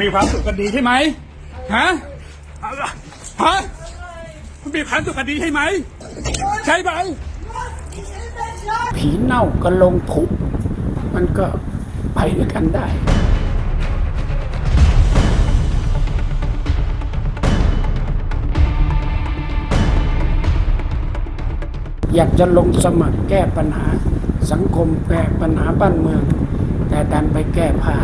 มีความสุขกันดีใช่ไหมฮะฮะมีความสุขกันดีใช่ไหม ใช่ไหมผีเน่าก็ลงผุมันก็ไปด้วยกันได้อยากจะลงสมัครแก้ปัญหา สังคมแก้ปัญหาบ้านเมือง แต่ดันไปแก้ผ้า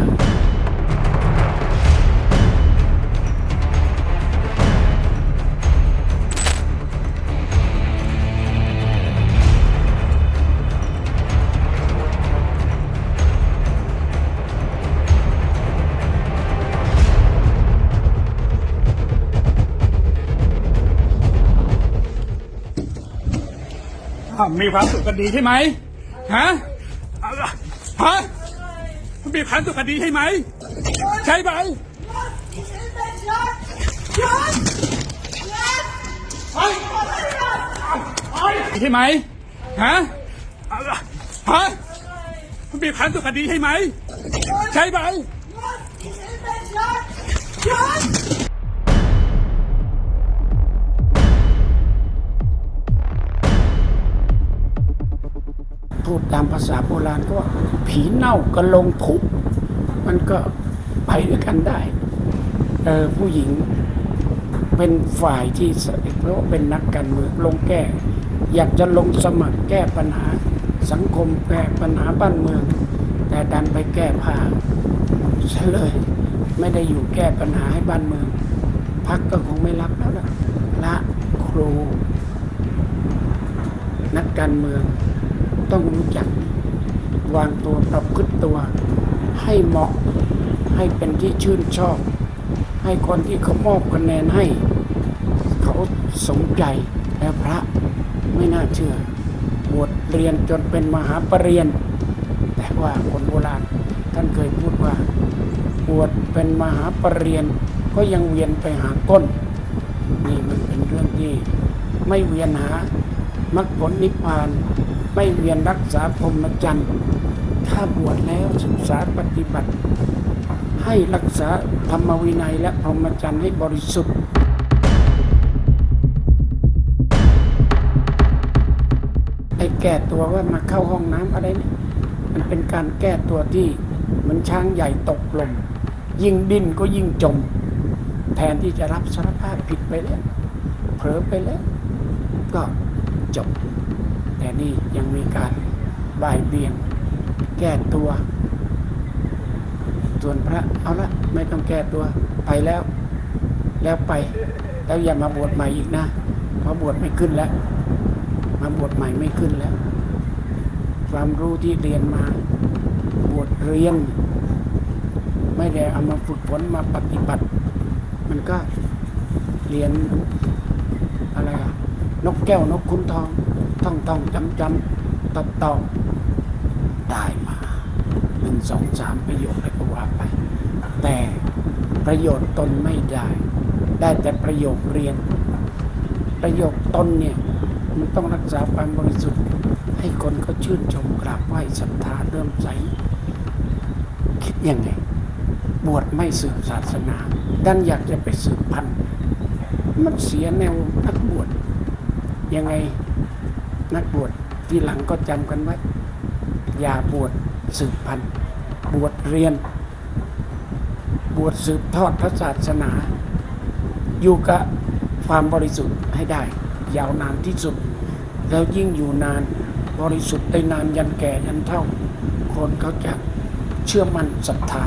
มีความสุขกันดีใช่ไหมฮะเอาล่ะฮะมีความสุขกันดีใช่ไหมใช่ไหมใช่ไหมฮะเอาล่ะฮะมีความสุขกันดีใช่ไหมใช่ไหม พูดตามภาษาโบราณก็ว่าผีเน่าก็ลงผุมันก็ไปด้วยกันได้เออผู้หญิงเป็นฝ่ายที่เพราะว่าเป็นนักการเมืองลงแก้ อยากจะลงสมัครแก้ปัญหาสังคมแก้ปัญหาบ้านเมือง แต่ดันไปแก้ผ้าซะเลยไม่ได้อยู่แก้ปัญหาให้บ้านเมืองพักก็คงไม่รับแล้วล่ะละครู นักการเมือง ต้องรู้จัก วางตัวประพฤติตัว ให้เหมาะให้เป็นที่ชื่นชอบ ให้คนที่เขามอบคะแนนให้ เขาสมใจและพระไม่น่าเชื่อบวชเรียนจนเป็นมหาปรริญญาแต่ว่าคนโบราณท่านเคยพูดว่าบวชเป็นมหาปรริญญาก็ยังเวียนไปหาก้น นี่มันเป็นเรื่องที่ไม่เวียนหา มรรคผลนิพพาน ไม่เวียนรักษาพรหมจรรย์ ถ้าบวชแล้วศึกษาปฏิบัติ ให้รักษาธรรมวินัยและพรหมจรรย์ให้บริสุทธิ์ไอ้แก้ตัวว่ามาเข้าห้องน้ำอะไรเนี่ยมันเป็นการแก้ตัวที่เหมือนช้างใหญ่ตกลมยิ่งดิ้นก็ยิ่งจม แทนที่จะรับสารภาพผิดไปแล้วเผลอไปแล้วก็ จบ แต่นี่ยังมีการบ่ายเบี่ยง แก้ตัว ส่วนพระเอาละไม่ต้องแก้ตัวไปแล้ว แล้วไป แล้วอย่ามาบวชใหม่อีกนะเพราะบวชไม่ขึ้นแล้ว มาบวชใหม่ไม่ขึ้นแล้ว ความรู้ที่เรียนมาบวชเรียน ไม่ได้เอามาฝึกฝนมาปฏิบัติ มันก็เรียนอะไรอะ นกแก้วนกขุนทองท่องท่องจำจำตอบตอบได้มาหนึ่งสองสามประโยชน์อะไรก็ว่าไป แต่ประโยชน์ตนไม่ได้ ได้แต่ประโยชน์เรียน ประโยชน์ตนเนี่ยมันต้องรักษาความบริสุทธิ์ ให้คนเขาชื่นชมกราบไหว้ศรัทธาเริ่มใสคิดยังไง บวชไม่สืบศาสนา ดันอยากจะไปสืบพันธุ์มันเสียแนวนักบวช ยังไงนักบวชที่หลังก็จำกันไว้ อย่าบวชสืบพันธุ์บวชเรียน บวชสืบทอดพระศาสนา อยู่กับความบริสุทธิ์ให้ได้ ยาวนานที่สุด แล้วยิ่งอยู่นานบริสุทธิ์ได้นานยันแก่ยันเท่า คนเขาจะเชื่อมั่นศรัทธา